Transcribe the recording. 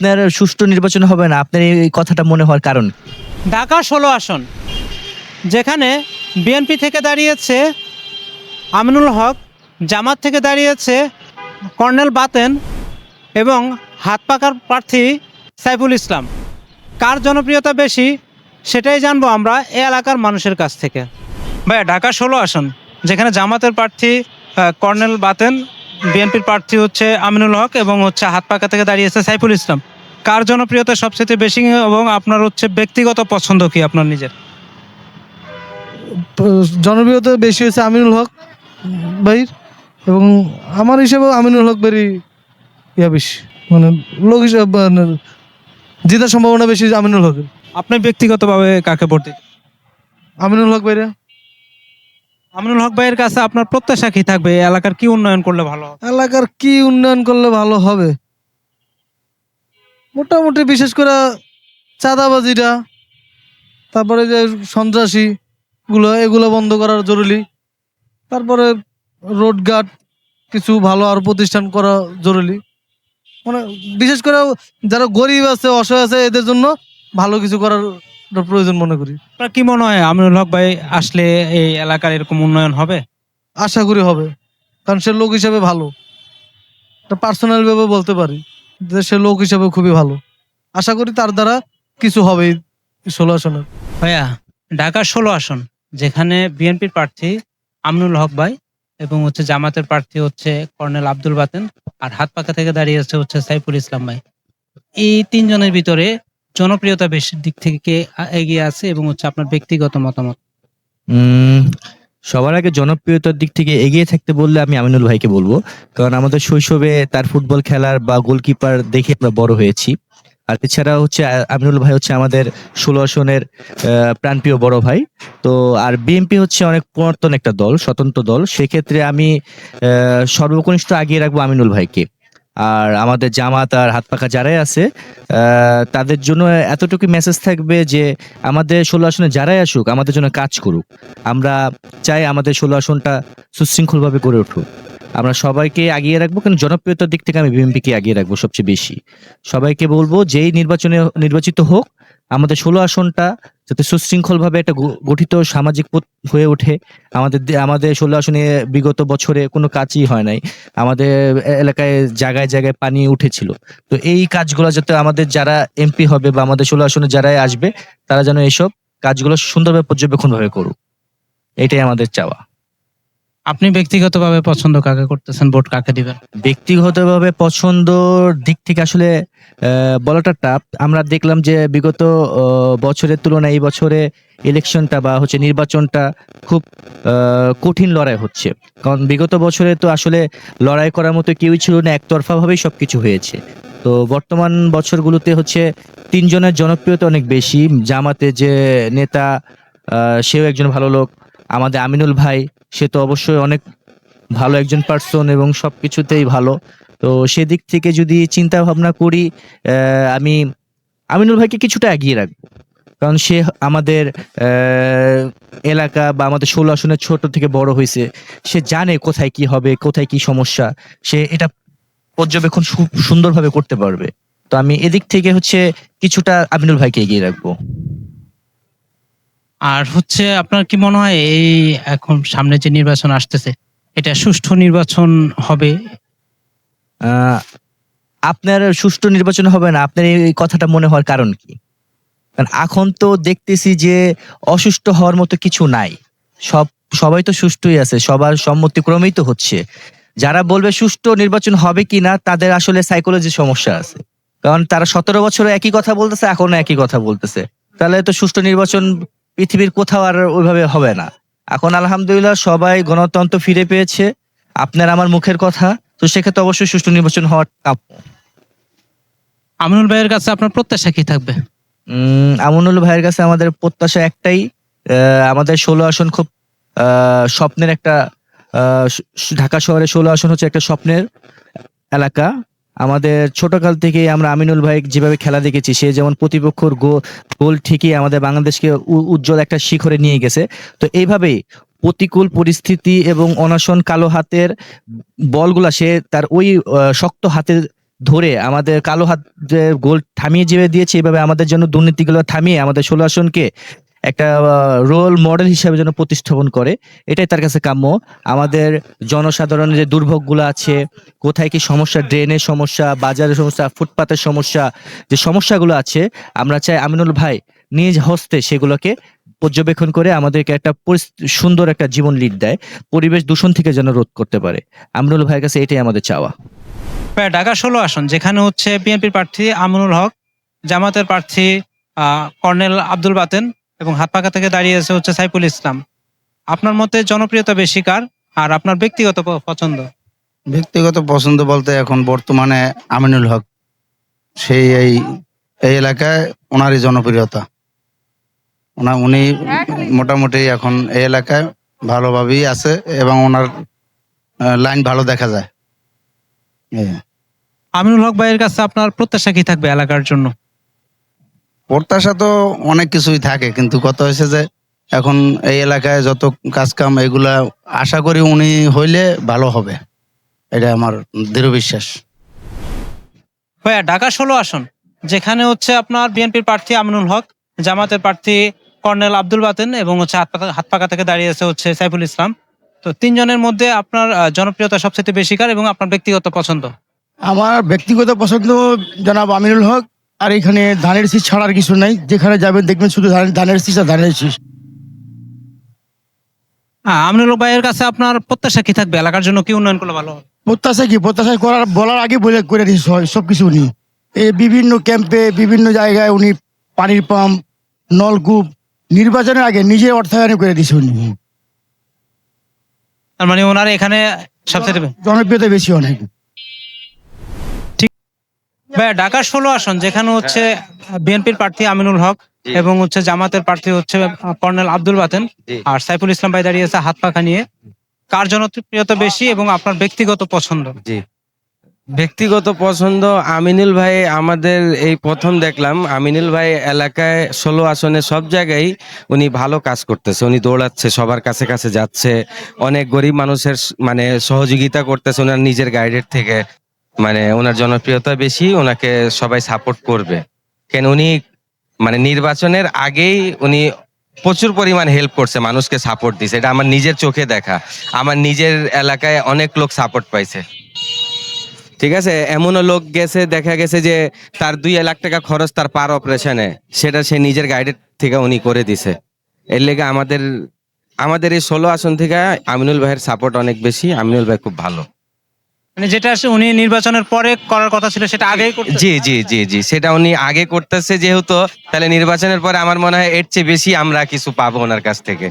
আপনার সুষ্ঠু নির্বাচন হবে না। আপনার এই কথাটা মনে হওয়ার কারণ? ঢাকা ষোলো আসন যেখানে বিএনপি থেকে দাঁড়িয়েছে আমিনুল হক জামাত থেকে দাঁড়িয়েছে কর্নেল বাতেন এবং হাত পাকার প্রার্থী সাইফুল ইসলাম। কার জনপ্রিয়তা বেশি সেটাই জানব আমরা এ এলাকার মানুষের কাছ থেকে। ভাইয়া ঢাকা ষোলো আসন যেখানে জামাতের প্রার্থী কর্নেল বাতেন বিএনপির প্রার্থী হচ্ছে আমিনুল হক এবং হচ্ছে হাত পাকা থেকে দাঁড়িয়েছে সাইফুল ইসলাম। কার জনপ্রিয়তা সবচেয়ে বেশি এবং আপনার হচ্ছে ব্যক্তিগত পছন্দ কি আপনার নিজের? জনপ্রিয়তা বেশি হয়েছে আমিনুল হক ভাই এবং আমার হিসেবে আমিনুল হক বেরি ইয়া বেশি। মানে লোক হিসাবে মানে জেতার সম্ভাবনা বেশি আমিনুল হকের। আপনি ব্যক্তিগতভাবে কাকে ভোট? আমিনুল হক ভাইরা। আমিনুল হক ভাইয়ের কাছে আপনার প্রত্যাশা কি থাকবে? এই এলাকার কি উন্নয়ন করলে ভালো এলাকার কি উন্নয়ন করলে ভালো হবে? মোটামুটি বিশেষ করে চাঁদাবাজিটা তারপরে যে সন্ত্রাসী গুলো এগুলো বন্ধ করার জরুরি। তারপরে রোডঘাট কিছু ভালো আর প্রতিষ্ঠান করা জরুরি। মানে বিশেষ করে যারা গরিব আছে, অসহায় আছে, এদের জন্য ভালো কিছু করার প্রয়োজন মনে করি। আপনার কি মনে হয় আমিনুল হক ভাই আসলে এই এলাকার এরকম উন্নয়ন হবে? আশা করি হবে। কারণ সে লোক হিসাবে ভালো। পার্সোনাল ভাবে বলতে পারি যে সে লোক হিসাবে খুবই ভালো। আশা করি তার দ্বারা কিছু হবে ষোলো আসনের। ভাইয়া ঢাকা ষোলো আসন যেখানে বিএনপির প্রার্থী আমিনুল হক ভাই এবং হচ্ছে জামাতের প্রার্থী হচ্ছে কর্নেল আব্দুল বাতেন আর হাত পাকা থেকে দাঁড়িয়েছে হচ্ছে সাইফুল ইসলাম ভাই। এই তিনজনের ভিতরে জনপ্রিয়তা বেশি দিক থেকে এগিয়ে আছে এবং হচ্ছে আপনার ব্যক্তিগত মতামত? সবার আগে জনপ্রিয়তার দিক থেকে এগিয়ে থাকতে বললে আমি আমিনুল ভাইকে বলব। কারণ আমাদের শৈশবে তার ফুটবল খেলার বা গোলকিপার দেখে আমরা বড় হয়েছি। আর এছাড়া হচ্ছে আমিনুল ভাই হচ্ছে আমাদের ষোলো আসনের প্রাণপ্রিয় বড় ভাই। তো, আর বিএনপি হচ্ছে অনেক পুরাতন একটা দল, স্বতন্ত্র দল। সেক্ষেত্রে আমি সর্বকনিষ্ঠ আগিয়ে রাখব আমিনুল ভাইকে। আর আমাদের জামাত আর হাত পাখা যারাই আছে তাদের জন্য এতটুকু মেসেজ থাকবে যে আমাদের ষোলো আসনে যারাই আসুক, আমাদের জন্য কাজ করুক। আমরা চাই আমাদের ষোলো আসনটা সুশৃঙ্খলভাবে গড়ে উঠুক। আমরা সবাইকে আগিয়ে রাখব কিন্তু জনপ্রিয়তার দিক থেকে আমি বিএনপিকে আগিয়ে রাখব সবচেয়ে বেশি। সবাইকে বলব, যেই নির্বাচনে নির্বাচিত হোক, আমাদের ষোলো আসনটা যাতে সুশৃঙ্খলভাবে একটা গঠিত সামাজিক হয়ে ওঠে। আমাদের আমাদের ষোলো আসনে বিগত বছরে কোনো কাজই হয় নাই। আমাদের এলাকায় জায়গায় জায়গায় পানি উঠেছিল। তো এই কাজগুলো যাতে আমাদের যারা এমপি হবে বা আমাদের ষোলো আসনে যারাই আসবে, তারা যেন এইসব কাজগুলো সুন্দরভাবে পর্যবেক্ষণভাবে করুক। এটাই আমাদের চাওয়া। আপনি ব্যক্তিগতভাবে পছন্দ কাকে করতেছেন? ভোট কাকে দিবেন? ব্যক্তিগতভাবে পছন্দর দিক থেকে আসলে বলাটা টাফ আমরা দেখলাম যে বিগত বছরের তুলনায় এই বছরে ইলেকশনটা বা হচ্ছে নির্বাচনটা খুব কঠিন লড়াই হচ্ছে। কারণ বিগত বছরে তো আসলে লড়াই করার মতো কেউই ছিল না একতরফা ভাবেই সবকিছু হয়েছে। তো বর্তমান বছরগুলোতে হচ্ছে তিনজনের জনপ্রিয়তা অনেক বেশি। জামাতে যে নেতা সেও একজন ভালো লোক আমাদের আমিনুল ভাই, সে তো অবশ্যই অনেক ভালো একজন পার্সন এবং সব কিছুতেই ভালো। তো সেদিক থেকে যদি চিন্তা ভাবনা করি আমি আমিনুল ভাইকে কিছুটা এগিয়ে রাখব। কারণ সে আমাদের এলাকা বা আমাদের ষোলো আসনের ছোট থেকে বড় হয়েছে। সে জানে কোথায় কি হবে, কোথায় কি সমস্যা। সে এটা পর্যবেক্ষণ সুন্দরভাবে করতে পারবে। তো আমি এদিক থেকে হচ্ছে কিছুটা আমিনুল ভাইকে এগিয়ে রাখব। আর হচ্ছে আপনার কি মনে হয় এই এখন সামনে যে নির্বাচন আসতেছে, এটা সুষ্ঠু নির্বাচন হবে? আপনার সুষ্ঠু নির্বাচন হবে না, আপনার এই কথাটা মনে হওয়ার কারণ কি? কারণ এখন তো দেখতেছি যে অসুষ্ঠু হওয়ার মতো কিছু নাই। সব, সবাই তো সুষ্ঠুই আছে, সবার সম্মতিক্রমেই তো হচ্ছে। যারা বলবে সুষ্ঠু নির্বাচন হবে কি না, তাদের আসলে সাইকোলজি সমস্যা আছে। কারণ তারা সতেরো বছরে একই কথা বলতেছে, এখনও একই কথা বলতেছে। তাহলে তো সুষ্ঠু নির্বাচন পৃথিবীর কোথাও আর ওইভাবে হবে না। এখন আলহামদুলিল্লাহ সবাই গণতন্ত্র ফিরে পেয়েছে। আপনার আমার মুখের কথা। তো সেক্ষেত্রে অবশ্যই সুষ্ঠু নির্বাচন হওয়ার কাম্য। আমিনুল ভাইয়ের কাছে আপনার প্রত্যাশা কি থাকবে? উম, আমনুল ভাইয়ের কাছে আমাদের প্রত্যাশা একটাই। আহ, আমাদের ষোলো আসন খুব আহ, স্বপ্নের একটা আহ, ঢাকা শহরে ষোলো আসন হচ্ছে একটা স্বপ্নের এলাকা। আমাদের ছোটকাল থেকে আমরা আমিনুল ভাই যেভাবে খেলা দেখেছি, সে যেমন প্রতিপক্ষর গো- গোল ঠিকই আমাদের বাংলাদেশকে উজ্জ্বল একটা শিখরে নিয়ে গেছে। তো এইভাবেই প্রতিকূল পরিস্থিতি এবং অনশন কালো হাতের বলগুলা সে তার ওই শক্ত হাতে ধরে আমাদের কালো হাত গোল থামিয়ে যেভাবে দিয়েছে এভাবে আমাদের জন্য দুর্নীতিগুলো থামিয়ে আমাদের ষোলো আসনকে একটা রোল মডেল হিসাবে যেন প্রতিস্থাপন করে। এটাই তার কাছে কাম্য। আমাদের জনসাধারণের যে দুর্ভোগগুলো আছে, কোথায় কি সমস্যা ড্রেনের সমস্যা, বাজারের সমস্যা, ফুটপাতের সমস্যা, যে সমস্যাগুলো আছে, আমরা চাই আমিনুল ভাই নিজ হস্তে সেগুলোকে পর্যবেক্ষণ করে আমাদেরকে একটা সুন্দর একটা জীবন লিড দেয়, পরিবেশ দূষণ থেকে যেন রোধ করতে পারে। আমিনুল ভাইয়ের কাছে এটাই আমাদের চাওয়া। ঢাকা ষোলো আসন, যেখানে হচ্ছে বিএনপির প্রার্থী আমিনুল হক, জামাতের প্রার্থী কর্নেল আব্দুল বাতেন এবং হাতপাকা থেকে দাঁড়িয়েছে হচ্ছে সাইফুল ইসলাম। আপনার মতে জনপ্রিয়তা বেশি কার আর আপনার ব্যক্তিগত পছন্দ? ব্যক্তিগত পছন্দ বলতে এখন বর্তমানে আমিনুল হক। সেই এই এই এলাকায় ওনারই জনপ্রিয়তা। ওনা উনি মোটামুটি এখন এই এলাকায় ভালোভাবেই আছে এবং ওনার লাইন ভালো দেখা যায়। আমিনুল হক ভাইয়ের কাছে আপনার প্রত্যাশা কি থাকবে এলাকার জন্য? প্রত্যাশা তো অনেক কিছুই থাকে কিন্তু কথা হয়েছে যে এখন এই এলাকায় যত কাজ কাম এগুলা আশা করি উনি হইলে ভালো হবে। এটা আমার দৃঢ় বিশ্বাস। ভাইয়া ঢাকা ষোলো আসন যেখানে হচ্ছে আপনার বিএনপির প্রার্থী আমিনুল হক জামাতের প্রার্থী কর্নেল আব্দুল বাতেন এবং হচ্ছে হাতপাকা হাতপাকা থেকে দাঁড়িয়েছে হচ্ছে সাইফুল ইসলাম। তো তিনজনের মধ্যে আপনার জনপ্রিয়তা সবচেয়ে বেশি কার এবং আপনার ব্যক্তিগত পছন্দ? আমার ব্যক্তিগত পছন্দ জনাব আমিনুল হক আর এখানে ধানের শীষ ছাড়ার কিছু নাই। যেখানে যাবেন দেখবেন শুধু ধানের শীষ আর ধানের শীষ। আমিনুল ভাইয়ের কাছে আপনার প্রত্যাশা কি থাকবে? এলাকার জন্য কি উন্নয়ন করলে ভালো প্রত্যাশা কি? প্রত্যাশা করার বলার আগে বলে করে দিয়েছে সব কিছু উনি। এই বিভিন্ন ক্যাম্পে বিভিন্ন জায়গায় উনি পানির পাম্প নলকূপ নির্বাচনের আগে নিজে অর্থায়ন করে দিয়েছে উনি। তার মানে ওনার এখানে সবচেয়ে জনপ্রিয়তা বেশি অনেক। ভাইয়া ঢাকা ষোলো আসন যেখানে হচ্ছে বিএনপির প্রার্থী আমিনুল হক এবং হচ্ছে জামাতের প্রার্থী হচ্ছে কর্নেল আব্দুল বাতেন। আর সাইফুল ইসলাম ভাই দাঁড়িয়েছে হাত পাখা নিয়ে। কার জনপ্রিয়তা বেশি এবং আপনার ব্যক্তিগত পছন্দ? জি। ব্যক্তিগত পছন্দ আমিনুল ভাই আমাদের এই প্রথম দেখলাম। আমিনুল ভাই এলাকায় ষোলো আসনে সব জায়গায় উনি ভালো কাজ করতেছে। উনি দৌড়াচ্ছে সবার কাছে কাছে যাচ্ছে। অনেক গরিব মানুষের মানে সহযোগিতা করতেছে ওনার নিজের গাইডের থেকে। মানে ওনার জনপ্রিয়তা বেশি, ওনাকে সবাই সাপোর্ট করবে। কেন উনি মানে নির্বাচনের আগেই উনি প্রচুর পরিমাণ হেল্প করছে, মানুষকে সাপোর্ট দিছে। এটা আমার নিজের চোখে দেখা। আমার নিজের এলাকায় অনেক লোক সাপোর্ট পাইছে। ঠিক আছে, এমনও লোক গেছে, দেখা গেছে যে তার দুই লাখ টাকা খরচ তার পার অপারেশনে সেটা সে নিজের গাইডের থেকে উনি করে দিছে। এর লেগে আমাদের আমাদের এই ষোলো আসন থেকে আমিনুল ভাইয়ের সাপোর্ট অনেক বেশি, আমিনুল ভাই খুব ভালো। মানে যেটা আসলে উনি নির্বাচনের পরে করার কথা ছিল, সেটা আগেই জি জি জি জি, সেটা উনি আগে করতেছে যেহেতু, তাহলে নির্বাচনের পরে আমার মনে হয় এর চেয়ে বেশি আমরা কিছু পাবো ওনার কাছ থেকে।